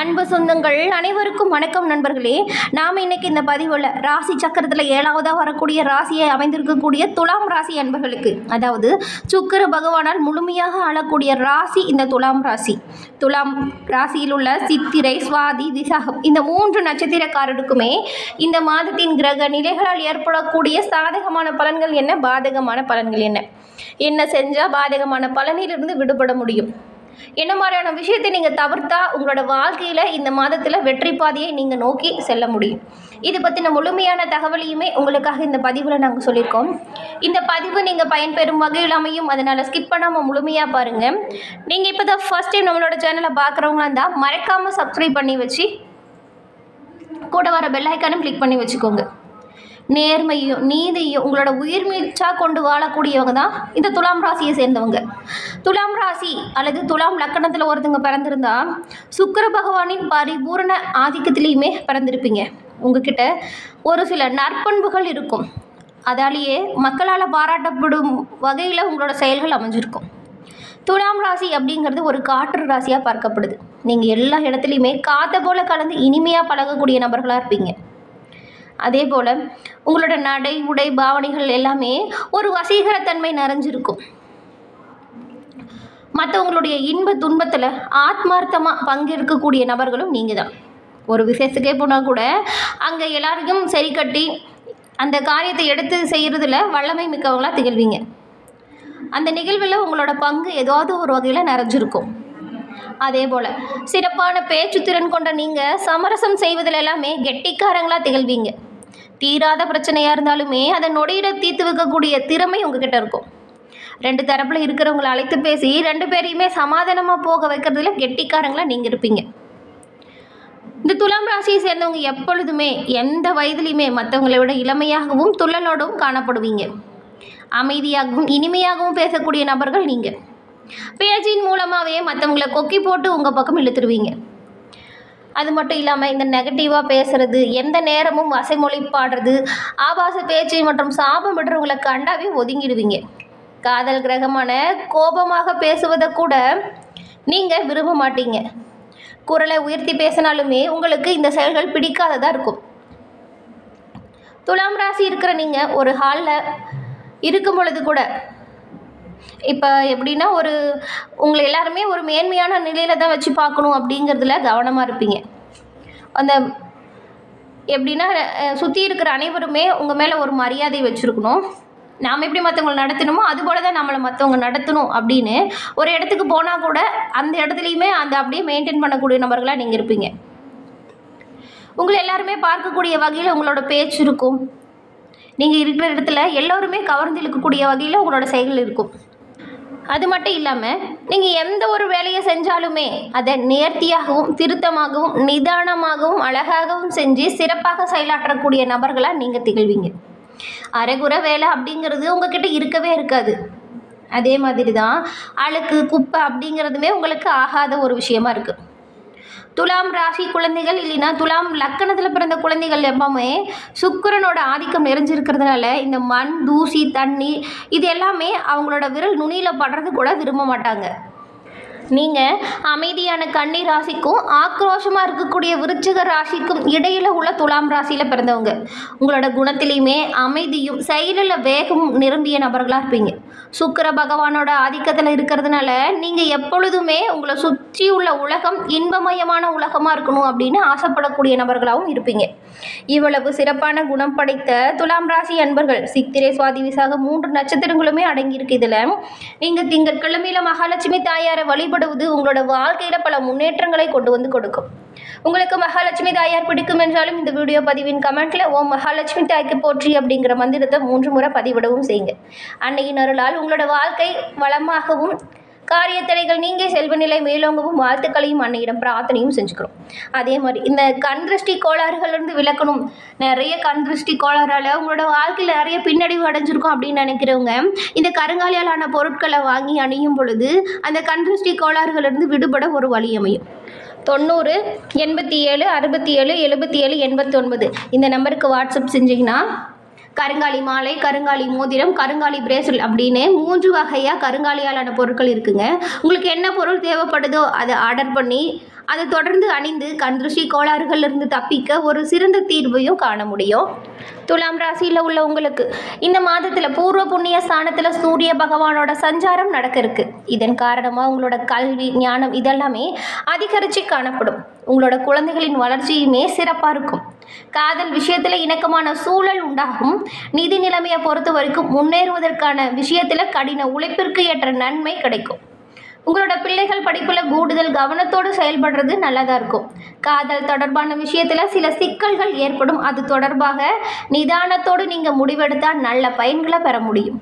அன்பு சொந்தங்கள் அனைவருக்கும் வணக்கம் நண்பர்களே. நாம் இன்னைக்கு இந்த பதிவில் ராசி சக்கரத்தில் ஏழாவதாக வரக்கூடிய ராசியை அமைந்திருக்கக்கூடிய துலாம் ராசி அன்பர்களுக்கு அதாவது சுக்கிர பகவானால் முழுமையாக ஆளக்கூடிய ராசி இந்த துலாம் ராசி. துலாம் ராசியில் உள்ள சித்திரை சுவாதி விசாகம் இந்த மூன்று நட்சத்திரக்காரருக்குமே இந்த மாதத்தின் கிரக நிலைகளால் ஏற்படக்கூடிய சாதகமான பலன்கள் என்ன? பாதகமான பலன்கள் என்ன? என்ன செஞ்சால் பாதகமான பலனிலிருந்து விடுபட முடியும். என்ன மாதிரியான விஷயத்தை நீங்கள் தவிர்த்தா உங்களோட வாழ்க்கையில் இந்த மாதத்தில் வெற்றி பாதையை நீங்கள் நோக்கி செல்ல முடியும். இது பற்றின முழுமையான தகவலையுமே உங்களுக்காக இந்த பதிவில் நாங்கள் சொல்லியிருக்கோம். இந்த பதிவு நீங்கள் பயன்பெறும் வகையில் அமையும். அதனால் ஸ்கிப் பண்ணாமல் முழுமையாக பாருங்கள் நீங்கள் இப்போ தான் ஃபஸ்ட் டைம் நம்மளோட சேனலை பார்க்குறவங்களா இருந்தால் மறக்காமல் சப்ஸ்கிரைப் பண்ணி வச்சு கூட வர பெல் ஐக்கானும் கிளிக் பண்ணி வச்சுக்கோங்க. நேர்மையும் நீதியும் உங்களோட உயிர் மீச்சாக கொண்டு வாழக்கூடியவங்க தான் இந்த துலாம் ராசியை சேர்ந்தவங்க. துலாம் ராசி அல்லது துலாம் லக்கணத்தில் ஒருத்தவங்க பிறந்திருந்தா சுக்கர பகவானின் பரிபூரண ஆதிக்கத்திலையுமே பிறந்திருப்பீங்க. உங்ககிட்ட ஒரு சில நற்பண்புகள் இருக்கும். அதாலேயே மக்களால் பாராட்டப்படும் வகையில் உங்களோட செயல்கள் அமைஞ்சிருக்கும். துலாம் ராசி அப்படிங்கிறது ஒரு காற்று ராசியாக பார்க்கப்படுது. நீங்கள் எல்லா இடத்துலையுமே காற்றை போல கலந்து இனிமையாக பழகக்கூடிய நபர்களாக இருப்பீங்க. அதே போல் உங்களோட நடை உடை பாவனைகள் எல்லாமே ஒரு வசீகரத்தன்மை நிறைஞ்சிருக்கும். மற்றவங்களுடைய இன்ப துன்பத்தில் ஆத்மார்த்தமாக பங்கேற்கக்கூடிய நபர்களும் நீங்கள் தான் ஒரு விசேஷத்துக்கே போனால் கூட அங்கே எல்லாருக்கும் சரி கட்டி அந்த காரியத்தை எடுத்து செய்கிறதுல வல்லமை மிக்கவங்களாக திகழ்வீங்க. அந்த நிகழ்வில் உங்களோட பங்கு ஏதாவது ஒரு வகையில் நிறைஞ்சிருக்கும். அதே போல் சிறப்பான பேச்சுத்திறன் கொண்ட நீங்கள் சமரசம் செய்வதில் எல்லாமே கெட்டிக்காரங்களாக திகழ்வீங்க. தீராத பிரச்சனையாக இருந்தாலுமே அதை நொடியிட தீர்த்து வைக்கக்கூடிய திறமை உங்ககிட்ட இருக்கும். ரெண்டு தரப்பில் இருக்கிறவங்கள அழைத்து பேசி ரெண்டு பேரையுமே சமாதானமாக போக வைக்கிறதுல கெட்டிக்காரங்களாக நீங்கள் இருப்பீங்க. இந்த துலாம் ராசியை சேர்ந்தவங்க எப்பொழுதுமே எந்த வயதுலையுமே மற்றவங்களை விட இளமையாகவும் துள்ளலோடும் காணப்படுவீங்க. அமைதியாகவும் இனிமையாகவும் பேசக்கூடிய நபர்கள் நீங்கள் பேச்சின் மூலமாகவே மற்றவங்களை கொக்கி போட்டு உங்கள் பக்கம் இழுத்துருவீங்க. அது மட்டும் இல்லாமல் இந்த நெகட்டிவாக பேசுறது எந்த நேரமும் வசைமொழி பாடுறது ஆபாச பேச்சு மற்றும் சாபம் விடுறவங்களை கண்டாவே ஒதுங்கிடுவீங்க. காதல் கிரகமான கோபமாக பேசுவதை கூட நீங்கள் விரும்ப மாட்டீங்க. குரலை உயர்த்தி பேசினாலுமே உங்களுக்கு இந்த செயல்கள் பிடிக்காததாக இருக்கும். துலாம் ராசி இருக்கிற நீங்கள் ஒரு ஹாலில் இருக்கும் பொழுது கூட இப்போ எப்படின்னா ஒரு உங்களை எல்லாருமே ஒரு மேன்மையான நிலையில் தான் வச்சு பார்க்கணும் அப்படிங்கிறதுல கவனமாக இருப்பீங்க. அந்த எப்படின்னா சுற்றி இருக்கிற அனைவருமே உங்கள் மேலே ஒரு மரியாதை வச்சுருக்கணும். நாம் எப்படி மற்றவங்களை நடத்தணுமோ அதுபோல தான் நம்மளை மற்றவங்க நடத்தணும் அப்படின்னு ஒரு இடத்துக்கு போனால் கூட அந்த இடத்துலையுமே அந்த அப்படியே மெயின்டைன் பண்ணக்கூடிய நபர்களாக நீங்கள் இருப்பீங்க. உங்களை எல்லாருமே பார்க்கக்கூடிய வகையில் உங்களோட பேச்சு இருக்கும். நீங்கள் இருக்கிற இடத்துல எல்லோருமே கவர்ந்து இழுக்கக்கூடிய வகையில் உங்களோட செயல் இருக்கும். அது மட்டும் இல்லாமல் நீங்கள் எந்த ஒரு வேலையை செஞ்சாலுமே அதை நேர்த்தியாகவும் திருத்தமாகவும் நிதானமாகவும் அழகாகவும் செஞ்சு சிறப்பாக செயலாற்றக்கூடிய நபர்களாக நீங்கள் திகழ்வீங்க. அரைகுறை வேலை அப்படிங்கிறது உங்ககிட்ட இருக்கவே இருக்காது. அதே மாதிரி தான் அழுக்கு குப்பை அப்படிங்கிறதுமே உங்களுக்கு ஆகாத ஒரு விஷயமா இருக்குது துலாம் ராசி குழந்தைகள் இல்லைன்னா துலாம் லக்கணத்தில் பிறந்த குழந்தைகள் எப்பவுமே சுக்கரனோட ஆதிக்கம் நிறைஞ்சிருக்கிறதுனால இந்த மண் தூசி தண்ணி இது எல்லாமே அவங்களோட விரல் நுனியில் படுறது கூட விரும்ப மாட்டாங்க. நீங்கள் அமைதியான கன்னி ராசிக்கும் ஆக்ரோஷமாக இருக்கக்கூடிய விருச்சிக ராசிக்கும் இடையில் உள்ள துலாம் ராசியில் பிறந்தவங்க. உங்களோட குணத்திலையுமே அமைதியும் செயலில் வேகமும் நிரம்பிய நபர்களாக இருப்பீங்க. சுக்கிர பகவானோட ஆதிக்கத்தில் இருக்கிறதுனால நீங்கள் எப்பொழுதுமே உங்களை சுற்றி உள்ள உலகம் இன்பமயமான உலகமாக இருக்கணும் அப்படின்னு ஆசைப்படக்கூடிய நபர்களாகவும் இருப்பீங்க. இவ்வளவு சிறப்பான குணம் படைத்த துலாம் ராசி அன்பர்கள் சித்திரை சுவாதி விசாக மூன்று நட்சத்திரங்களுமே அடங்கியிருக்கு இதில். நீங்கள் திங்கட்கிழமையில் மகாலட்சுமி தாயாரை வழிபடுவது உங்களோட வாழ்க்கையில் பல முன்னேற்றங்களை கொண்டு வந்து கொடுக்கும். உங்களுக்கு மகாலட்சுமி தாயார் பிடிக்கும் என்றாலும் இந்த வீடியோ பதிவின் கமெண்ட்டில் ஓம் மகாலட்சுமி தாய்க்கு போற்றி அப்படிங்கிற மந்திரத்தை மூன்று முறை பதிவிடவும் செய்யுங்க. அன்னையின் அருளால் உங்களோட வாழ்க்கை வளமாகவும் காரிய தடைகள் நீங்கி செல்வநிலை மேலோங்கவும் வாழ்த்துக்களையும் அன்னையிடம் பிரார்த்தனையும் செஞ்சுக்கிறோம். அதே மாதிரி இந்த கண் திருஷ்டி கோளாறுகள்லேருந்து விளக்கணும் நிறைய கண் திருஷ்டி கோளாறால் உங்களோட வாழ்க்கையில் நிறைய பின்னடைவு அடைஞ்சிருக்கும் அப்படின்னு நினைக்கிறவங்க இந்த கருங்காலியாலான பொருட்களை வாங்கி அணியும் பொழுது அந்த கண் திருஷ்டி கோளாறுகளிலிருந்து விடுபட ஒரு வழி அமையும். தொண்ணூறு எண்பத்தி ஏழு அறுபத்தி ஏழு எழுபத்தி ஏழு எண்பத்தொன்பது. இந்த நம்பருக்கு வாட்ஸ்அப் செஞ்சிங்கன்னா கருங்காலி மாலை கருங்காலி மோதிரம் கருங்காலி பிரேஸ்லெட் அப்படின்னு மூன்று வகையாக கருங்காலியாலான பொருட்கள் இருக்குங்க. உங்களுக்கு என்ன பொருள் தேவைப்படுதோ அதை ஆர்டர் பண்ணி அது தொடர்ந்து அணிந்து கண்திருஷ்டி கோளாறுகளிலிருந்து தப்பிக்க ஒரு சிறந்த தீர்வையும் காண முடியும். துலாம் ராசியில் உள்ளவங்களுக்கு இந்த மாதத்தில் பூர்வ புண்ணிய ஸ்தானத்தில் சூரிய பகவானோட சஞ்சாரம் நடக்க இருக்கு. இதன் காரணமாக உங்களோட கல்வி ஞானம் இதெல்லாமே அதிகரித்து காணப்படும். உங்களோட குழந்தைகளின் வளர்ச்சியுமே சிறப்பாக இருக்கும். காதல் விஷயத்தில் இணக்கமான சூழல் உண்டாகும். நிதி நிலைமையை பொறுத்த வரைக்கும் முன்னேறுவதற்கான விஷயத்தில் கடின உழைப்பிற்கு ஏற்ற நன்மை கிடைக்கும். உங்களோட பிள்ளைகள் படிப்பில் கூடுதல் கவனத்தோடு செயல்படுறது நல்லதாக இருக்கும். காதல் தொடர்பான விஷயத்தில் சில சிக்கல்கள் ஏற்படும். அது தொடர்பாக நிதானத்தோடு நீங்கள் முடிவெடுத்தால் நல்ல பயன்களை பெற முடியும்.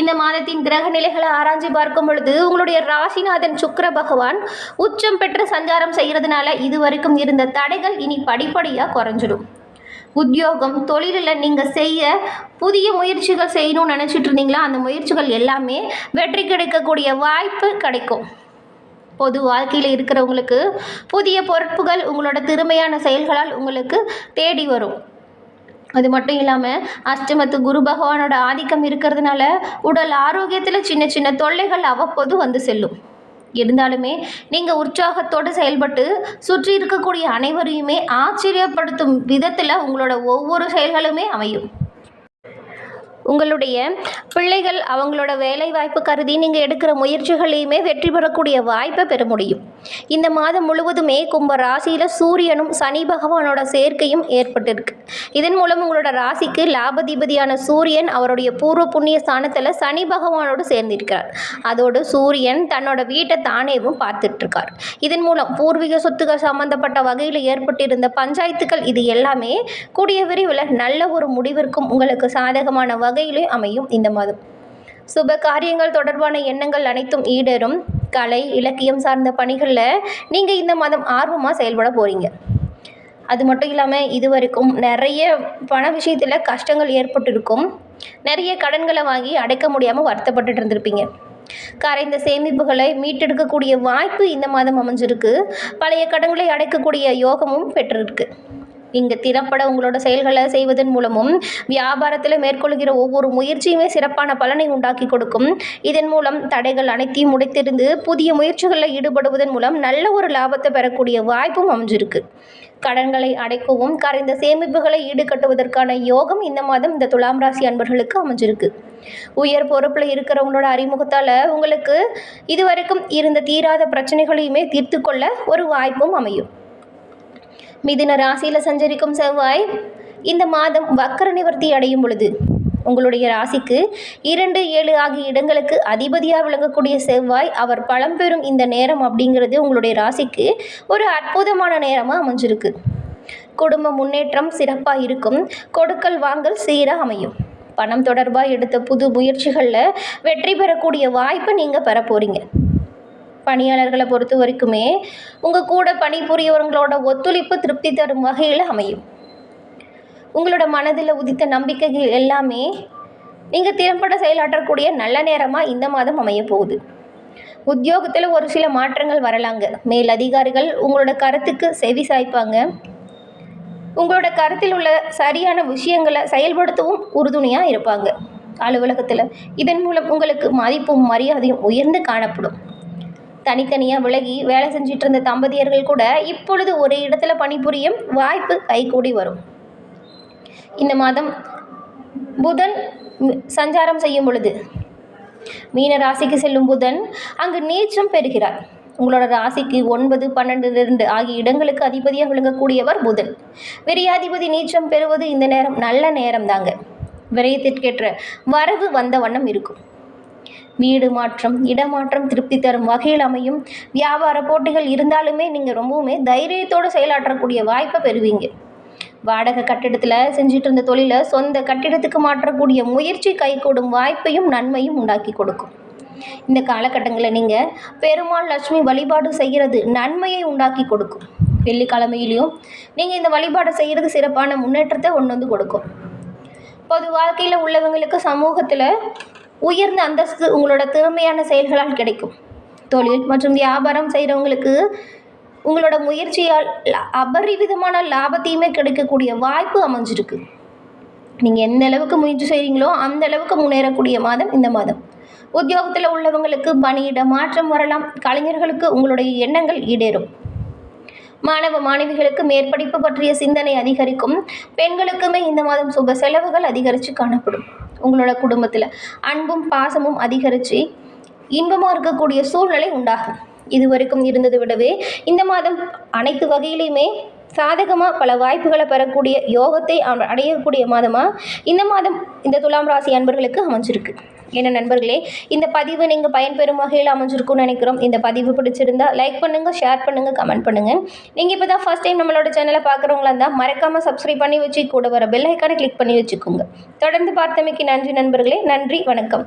இந்த மாதத்தின் கிரக நிலைகளை ஆராய்ஞ்சு பார்க்கும் பொழுது உங்களுடைய ராசிநாதன் சுக்கர பகவான் உச்சம் பெற்று சஞ்சாரம் செய்கிறதுனால இதுவரைக்கும் இருந்த தடைகள் இனி படிப்படியாக குறைஞ்சிடும். உத்தியோகம் தொழிலில் நீங்கள் செய்ய புதிய முயற்சிகள் செய்யணும்னு நினச்சிட்டு இருந்தீங்களா? அந்த முயற்சிகள் எல்லாமே வெற்றி கிடைக்கக்கூடிய வாய்ப்பு கிடைக்கும். பொது வாழ்க்கையில் இருக்கிறவங்களுக்கு புதிய பொறுப்புகள் உங்களோட திறமையான செயல்களால் உங்களுக்கு தேடி வரும். அது மட்டும் இல்லாமல் அஷ்டமத்து குரு பகவானோட ஆதிக்கம் இருக்கிறதுனால உடல் ஆரோக்கியத்தில் சின்ன சின்ன தொல்லைகள் அவ்வப்போது வந்து செல்லும். இருந்தாலுமே நீங்கள் உற்சாகத்தோடு செயல்பட்டு சுற்றி இருக்கக்கூடிய அனைவரையுமே ஆச்சரியப்படுத்தும் விதத்தில் உங்களோட ஒவ்வொரு செயல்களுமே அமையும். உங்களுடைய பிள்ளைகள் அவங்களோட வேலை வாய்ப்பு கருதி நீங்கள் எடுக்கிற முயற்சிகளையுமே வெற்றி பெறக்கூடிய வாய்ப்பை பெற முடியும். இந்த மாதம் முழுவதுமே கும்ப ராசியில் சூரியனும் சனி பகவானோட சேர்க்கையும் ஏற்பட்டிருக்கு. இதன் மூலம் உங்களோட ராசிக்கு லாபதிபதியான சூரியன் அவருடைய பூர்வ புண்ணிய ஸ்தானத்தில் சனி பகவானோடு சேர்ந்திருக்கிறார். அதோடு சூரியன் தன்னோட வீட்டை தானேவும் பார்த்துட்ருக்கார். இதன் மூலம் பூர்வீக சொத்துக்கள் சம்பந்தப்பட்ட வகையில் ஏற்பட்டிருந்த பஞ்சாயத்துக்கள் இது எல்லாமே கூடிய விரைவில் நல்ல ஒரு முடிவிற்கும் உங்களுக்கு சாதகமான வகையிலே அமையும் இந்த மாதம். சுப காரியங்கள் தொடர்பான எண்ணங்கள் அனைத்தும் ஈடேறும். கலை இலக்கியம் சார்ந்த பணிகளில் நீங்கள் இந்த மாதம் ஆர்வமாக செயல்பட போகிறீங்க அது மட்டும் இல்லாமல் இது வரைக்கும் நிறைய பண விஷயத்தில் கஷ்டங்கள் ஏற்பட்டிருக்கும். நிறைய கடன்களை வாங்கி அடைக்க முடியாமல் வருத்தப்பட்டுட்டு இருந்திருப்பீங்க. கரைந்த சேமிப்புகளை மீட்டெடுக்கக்கூடிய வாய்ப்பு இந்த மாதம் அமைஞ்சிருக்கு. பழைய கடன்களை அடைக்கக்கூடிய யோகமும் பெற்றிருக்கு. இங்கே திறப்பட உங்களோட செயல்களை செய்வதன் மூலமும் வியாபாரத்தில் மேற்கொள்கிற ஒவ்வொரு முயற்சியுமே சிறப்பான பலனை உண்டாக்கி கொடுக்கும். இதன் மூலம் தடைகள் அனைத்தையும் முடித்திருந்து புதிய முயற்சிகளில் ஈடுபடுவதன் மூலம் நல்ல ஒரு லாபத்தை பெறக்கூடிய வாய்ப்பும் அமைஞ்சிருக்கு. கடன்களை அடைக்கவும் கரைந்த சேமிப்புகளை ஈடுகட்டுவதற்கான யோகம் இந்த மாதம் இந்த துலாம் ராசி அன்பர்களுக்கு அமைஞ்சிருக்கு. உயர் பொறுப்பில் இருக்கிறவங்களோட அறிமுகத்தால் உங்களுக்கு இதுவரைக்கும் இருந்த தீராத பிரச்சனைகளையுமே தீர்த்து கொள்ள ஒரு வாய்ப்பும் அமையும். மிதுன ராசியில் சஞ்சரிக்கும் செவ்வாய் இந்த மாதம் வக்கர நிவர்த்தி அடையும் பொழுது உங்களுடைய ராசிக்கு இரண்டு ஏழு ஆகிய இடங்களுக்கு அதிபதியாக விளங்கக்கூடிய செவ்வாய் அவர் பழம்பெறும் இந்த நேரம் அப்படிங்கிறது உங்களுடைய ராசிக்கு ஒரு அற்புதமான நேரமாக அமைஞ்சிருக்கு. குடும்ப முன்னேற்றம் சிறப்பாக இருக்கும். கொடுக்கல் வாங்கல் சீராக அமையும். பணம் தொடர்பாக எடுத்த புது முயற்சிகளில் வெற்றி பெறக்கூடிய வாய்ப்பை நீங்கள் பெற போகிறீங்க பணியாளர்களை பொறுத்த வரைக்குமே உங்கள் கூட பணிபுரியவங்களோட ஒத்துழைப்பு திருப்தி தரும் வகையில் அமையும். உங்களோட மனதில் உதித்த நம்பிக்கைகள் எல்லாமே நீங்கள் திறம்பட செயலாற்றக்கூடிய நல்ல நேரமாக இந்த மாதம் அமைய போகுது. உத்தியோகத்தில் ஒரு சில மாற்றங்கள் வரலாங்க. மேல் அதிகாரிகள் உங்களோட கருத்துக்கு செவி சாய்ப்பாங்க. உங்களோட கருத்தில் உள்ள சரியான விஷயங்களை செயல்படுத்தவும் உறுதுணையாக இருப்பாங்க. அலுவலகத்தில் இதன் மூலம் உங்களுக்கு மதிப்பும் மரியாதையும் உயர்ந்து காணப்படும். தனித்தனியாக விலகி வேலை செஞ்சிட்டு இருந்த தம்பதியர்கள் கூட இப்பொழுது ஒரு இடத்துல பணிபுரியும் வாய்ப்பு கைகூடி வரும். இந்த மாதம் புதன் சஞ்சாரம் செய்யும் பொழுது மீன ராசிக்கு செல்லும் புதன் அங்கு நீச்சம் பெறுகிறார். உங்களோட ராசிக்கு ஒன்பது பன்னெண்டு இரண்டு ஆகிய இடங்களுக்கு அதிபதியாக விளங்கக்கூடியவர் புதன். விரியாதிபதி நீச்சம் பெறுவது இந்த நேரம் நல்ல நேரம் தாங்க விரயத்திற்கேற்ற வரவு வந்த வண்ணம் இருக்கும். வீடு மாற்றம் இடமாற்றம் திருப்தி தரும் வகையில் அமையும். வியாபார போட்டிகள் இருந்தாலுமே நீங்கள் ரொம்பவுமே தைரியத்தோடு செயலாற்றக்கூடிய வாய்ப்பை பெறுவீங்க. வாடகை கட்டிடத்தில் செஞ்சுட்டு இருந்த தொழிலை சொந்த கட்டிடத்துக்கு மாற்றக்கூடிய முயற்சி கைகூடும் வாய்ப்பையும் நன்மையும் உண்டாக்கி கொடுக்கும். இந்த காலகட்டங்களில் நீங்கள் பெருமாள் லட்சுமி வழிபாடு செய்கிறது நன்மையை உண்டாக்கி கொடுக்கும். வெள்ளிக்கிழமையிலையும் நீங்கள் இந்த வழிபாடு செய்கிறது சிறப்பான முன்னேற்றத்தை கொண்டு வந்து கொடுக்கும். பொது வாழ்க்கையில் உள்ளவங்களுக்கு சமூகத்தில் உயர்ந்த அந்தஸ்து உங்களோட திறமையான செயல்களால் கிடைக்கும். தொழில் மற்றும் வியாபாரம் செய்கிறவங்களுக்கு உங்களோட முயற்சியால் அபரிவிதமான லாபத்தையுமே கிடைக்கக்கூடிய வாய்ப்பு அமைஞ்சிருக்கு. நீங்கள் எந்த அளவுக்கு முயற்சி செய்கிறீங்களோ அந்த அளவுக்கு முன்னேறக்கூடிய மாதம் இந்த மாதம். உத்தியோகத்தில் உள்ளவங்களுக்கு பணியிட மாற்றம் வரலாம். கலைஞர்களுக்கு உங்களுடைய எண்ணங்கள் ஈடேறும். மாணவ மாணவிகளுக்கு மேற்படிப்பு பற்றிய சிந்தனை அதிகரிக்கும். பெண்களுக்குமே இந்த மாதம் சுப செலவுகள் அதிகரித்து காணப்படும். உங்களோட குடும்பத்தில். அன்பும் பாசமும் அதிகரித்து இன்பமாக இருக்கக்கூடிய சூழ்நிலை உண்டாகும். இது வரைக்கும் இருந்ததை விடவே இந்த மாதம் அனைத்து வகையிலையுமே சாதகமாக பல வாய்ப்புகளை பெறக்கூடிய யோகத்தை அடையக்கூடிய மாதமாக இந்த மாதம் இந்த துலாம் ராசி அன்பர்களுக்கு அமைஞ்சிருக்கு. என்ன நண்பர்களே இந்த பதிவு நீங்கள் பயன்பெறும் வகையில் அமைஞ்சிருக்கும்னு நினைக்கிறோம். இந்த பதிவு பிடிச்சிருந்தா லைக் பண்ணுங்கள் ஷேர் பண்ணுங்கள் கமெண்ட் பண்ணுங்கள் நீங்கள் இப்போ தான் ஃபஸ்ட் டைம் நம்மளோட சேனலை பார்க்குறவங்களா இருந்தால் மறக்காமல் சப்ஸ்கிரைப் பண்ணி வச்சு கூட வர பெல் ஐக்கானை கிளிக் பண்ணி வச்சுக்கோங்க. தொடர்ந்து பார்த்தமைக்கு நன்றி நண்பர்களே நன்றி வணக்கம்.